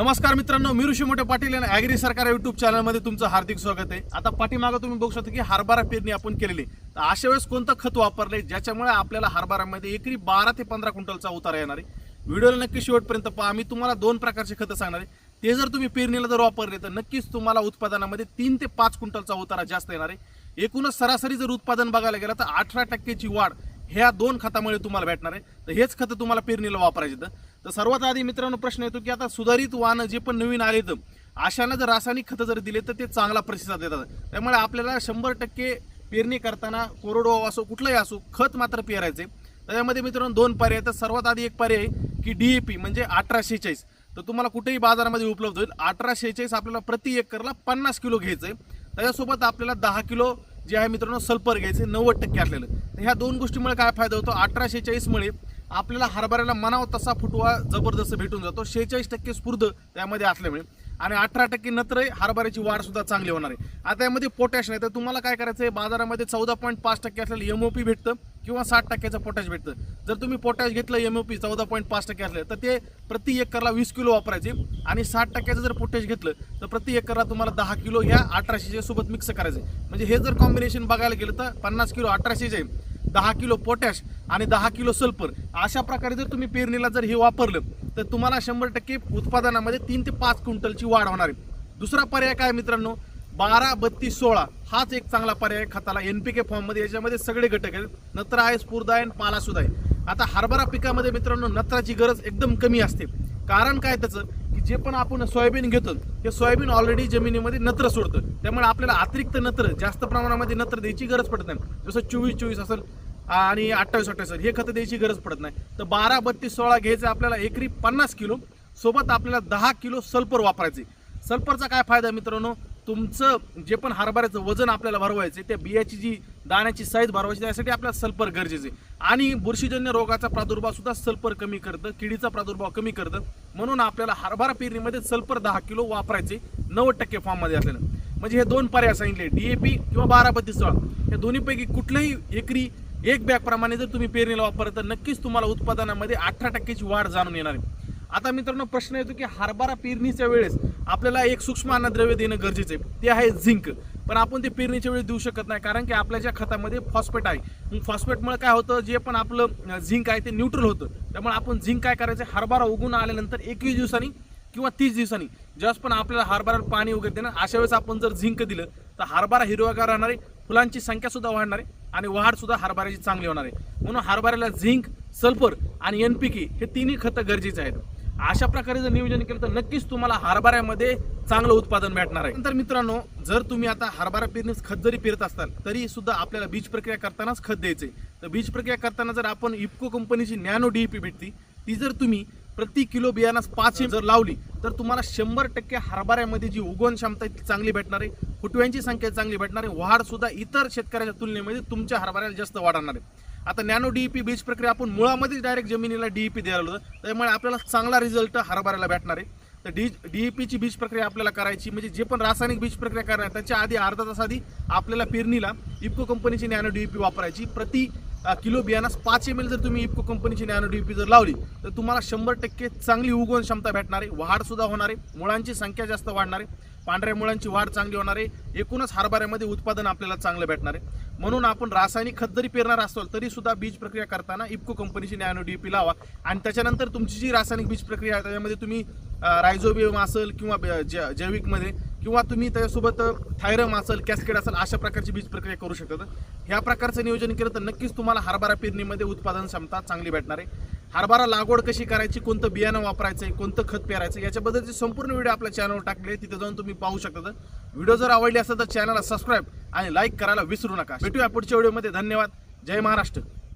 नमस्कार मित्रांनो मी ऋषी मोठे पाटील आणि ॲग्री सरकार युट्यूब चॅनलमध्ये तुमचं हार्दिक स्वागत आहे. आता पाठीमागं तुम्ही बघू शकता की हरभरा पेरणी आपण केलेली तर अशा वेळेस कोणतं खत वापरले ज्याच्यामुळे आपल्याला हरभऱ्यामध्ये एकरी बारा ते पंधरा क्विंटलचा उतारा येणार आहे. व्हिडिओला नक्की शेवटपर्यंत पहा. मी तुम्हाला दोन प्रकारचे खतं सांगणार आहे. ते जर तुम्ही पेरणीला जर वापरले तर नक्कीच तुम्हाला उत्पादनामध्ये तीन ते पाच क्विंटलचा उतारा जास्त येणार आहे. एकूणच सरासरी जर उत्पादन बघायला गेलं तर अठरा टक्क्याची वाढ ह्या दोन खतामुळे तुम्हाला भेटणार आहे. तर हेच खतं तुम्हाला पेरणीला वापरायचे तर तर सर्वात आधी मित्रांनो प्रश्न येतो की आता सुधारित वाहनं जे पण नवीन आले तर जर रासायनिक खतं जर दिले तर ते चांगला प्रतिसाद देतात. त्यामुळे आपल्याला शंभर टक्के पेरणी करताना कोरडवाहू असो कुठलाही असो खत मात्र पेरायचे. त्याच्यामध्ये मित्रांनो दोन पर्याय आहेत. तर सर्वात आधी एक पर्याय आहे की पी म्हणजे अठरा शेहेचाळीस तर तुम्हाला कुठेही बाजारामध्ये उपलब्ध होईल. अठरा शेहेचाळीस आपल्याला प्रति एकरला पन्नास किलो घ्यायचं आहे त्याच्यासोबत आपल्याला दहा किलो जे आहे मित्रांनो सल्फर घ्यायचे नव्वद टक्के असलेलं. तर ह्या दोन गोष्टीमुळे काय फायदा होतो? अठराशे चाळीसमुळे आपल्याला हरभऱ्याला मनाव तसा फुटवा जबरदस्त भेटून जातो. शेहेचाळीस टक्के स्फूर्द त्यामध्ये असल्यामुळे आणि अठरा टक्के नत्र हरभऱ्याची वाढ सुद्धा चांगली होणार आहे. आता यामध्ये पोटॅश नाही तर तुम्हाला काय करायचं आहे बाजारामध्ये चौदा पॉईंट पाच टक्के असलेलं एम ओ पी भेटतं किंवा साठ टक्क्याचं पोटॅश भेटतं. जर तुम्ही पोटॅश घेतलं एम ओ पी चौदा पॉईंट पाच टक्के असले तर ते प्रति एकरला वीस किलो वापरायचे. आणि साठ टक्क्याचं जर पोटॅश घेतलं तर प्रति एकरला तुम्हाला दहा किलो ह्या अठराशेच्या सोबत मिक्स करायचं. म्हणजे हे जर कॉम्बिनेशन बघायला गेलं तर पन्नास किलो अठराशेचे दहा किलो पोटॅश आणि दहा किलो सल्फर अशा प्रकारे जर तुम्ही पेरणीला जर हे वापरलं तर तुम्हाला शंभर टक्के उत्पादनामध्ये तीन ते पाच क्विंटलची वाढ होणार आहे. दुसरा पर्याय काय मित्रांनो? बारा बत्तीस सोळा हाच एक चांगला पर्याय खताला. एन पी के फॉर्ममध्ये याच्यामध्ये सगळे घटक आहेत. नत्र आहे स्फूर्द आहे आणि आहे. आता हरभरा पिकामध्ये मित्रांनो नत्राची गरज एकदम कमी असते. कारण काय त्याचं? की जे पण आपण सोयाबीन घेतो ते सोयाबीन ऑलरेडी जमिनीमध्ये नत्र सोडतं. त्यामुळे आपल्याला अतिरिक्त नत्र जास्त प्रमाणामध्ये नत्र द्यायची गरज पडत नाही. जसं चोवीस चोवीस असेल आणि अठ्ठावीस अठ्ठावीस. हे खतं द्यायची गरज पडत नाही. तर बारा बत्तीस सोळा घ्यायचं आपल्याला एकरी पन्नास किलो. सोबत आपल्याला दहा किलो सल्फर वापरायचे. सल्फरचा काय फायदा मित्रांनो? तुमचं जे पण हरभऱ्याचं वजन आपल्याला भरवायचं त्या बियाची जी दाण्याची साईज भरवायची त्यासाठी आपल्याला सल्फर गरजेचे आहे. आणि बुरशीजन्य रोगाचा प्रादुर्भाव सुद्धा सल्फर कमी करतं किडीचा प्रादुर्भाव कमी करतं. म्हणून आपल्याला हरभरा पेरणीमध्ये सल्फर दहा किलो वापरायचे नव्वद टक्के फॉर्ममध्ये असलेलं म्हणजे हे दोन पर्याय सांगितले डी ए पी किंवा बारा बत्तीस सोळा. या दोन्हीपैकी कुठल्याही एकरी एक बॅग प्रमाणे जर तुम्ही पेरणीला वापरत तर नक्कीच तुम्हाला उत्पादनामध्ये अठरा टक्क्याची वाढ जाणून येणार आहे. आता मित्रांनो प्रश्न येतो की हरभरा पेरणीच्या वेळेस आपल्याला एक सूक्ष्म अन्नद्रव्य देणं गरजेचं आहे. ते आहे झिंक. पण आपण ते पेरणीच्या वेळी देऊ शकत नाही कारण की आपल्या ज्या खतामध्ये फॉस्फेट आहे. मग फॉस्फेटमुळे काय होतं? जे पण आपलं झिंक आहे ते न्यूट्रल होतं. त्यामुळे आपण झिंक काय करायचं? हरभरा उगून आल्यानंतर एकवीस दिवसांनी किंवा तीस दिवसांनी ज्यावेळेस पण आपल्याला हरभरा पाणी वगैरे देणं अशा वेळेस आपण जर झिंक दिलं तर हरभरा हिरवागार राहणार आहे. फुलांची संख्या सुद्धा वाढणार आहे आणि वाढ सुद्धा हरभऱ्याची चांगली होणार आहे. म्हणून हरभऱ्याला झिंक सल्फर आणि एनपीके हे तिन्ही खतं गरजेचे आहेत. अशा प्रकारे जर नियोजन केलं तर नक्कीच तुम्हाला हरभऱ्यामध्ये चांगलं उत्पादन भेटणार आहे. नंतर मित्रांनो जर तुम्ही आता हरभरा पेरणीस खत जरी पेरत असाल तरी सुद्धा आपल्याला बीज प्रक्रिया करतानाच खत द्यायचे तर बीज प्रक्रिया करताना जर आपण इफ्को कंपनीची नॅनो डीईपी भेटती ती जर तुम्ही प्रति किलो बियाणास पाच जर लावली तर तुम्हाला शंभर टक्के हरभऱ्यामध्ये जी उगवण क्षमता आहे ती चांगली भेटणार आहे. फुटव्यांची संख्या चांगली भेटणार आहे. वाढ सुद्धा इतर शेतकऱ्याच्या तुलनेमध्ये तुमच्या हरभऱ्याला जास्त वाढणार आहे. आता नॅनो डीईपी बीज प्रक्रिया आपण मुळामध्ये डायरेक्ट जमिनीला डीईपी द्यायला होतं. त्यामुळे आपल्याला चांगला रिझल्ट हरभऱ्याला भेटणार आहे. तर डी डीईपीची बीज प्रक्रिया आपल्याला करायची म्हणजे जे पण रासायनिक बीज प्रक्रिया करणार त्याच्या आधी अर्धा तास आधी आपल्याला पेरणीला इप्को कंपनीची नॅनो डीईपी वापरायची. प्रति किलो बियाणास पाच एम एल जर तुम्ही इफको कंपनीची नॅनो डीपी जर लावली तर तुम्हाला शंभर टक्के चांगली उगवण क्षमता भेटणार आहे. वाढसुद्धा होणार आहे. मुळांची संख्या जास्त वाढणार आहे. पांढऱ्या मुळांची वाढ चांगली होणार आहे. एकूणच हरभऱ्यामध्ये उत्पादन आपल्याला चांगलं भेटणार आहे. म्हणून आपण रासायनिक खत जरी पेरणार असतो तरी सुद्धा बीज प्रक्रिया करताना इप्को कंपनीची नॅनो डीपी लावा. आणि त्याच्यानंतर तुमची जी रासायनिक बीज प्रक्रिया आहे त्याच्यामध्ये तुम्ही रायझोबियम असेल किंवा ब- जै- जैविकमध्ये किंवा तुम्ही त्याच्यासोबत थायरम असेल कॅस्केड असेल अशा प्रकारची बीज प्रक्रिया करू शकता. ह्या प्रकारचं नियोजन केलं तर नक्कीच तुम्हाला हरभरा पेरणीमध्ये उत्पादन क्षमता चांगली भेटणार आहे. हरभरा लागवड कशी करायची कोणतं बियाणं वापरायचं आहे कोणतं खत पेरायचं याच्याबद्दलचे संपूर्ण व्हिडिओ आपल्या चॅनलवर टाकले तिथे जाऊन तुम्ही पाहू शकता व्हिडिओ जर आवडली असेल तर चॅनलला सबस्क्राईब आणि लाईक करायला विसरू नका. भेटूया पुढच्या व्हिडिओमध्ये धन्यवाद. जय महाराष्ट्र.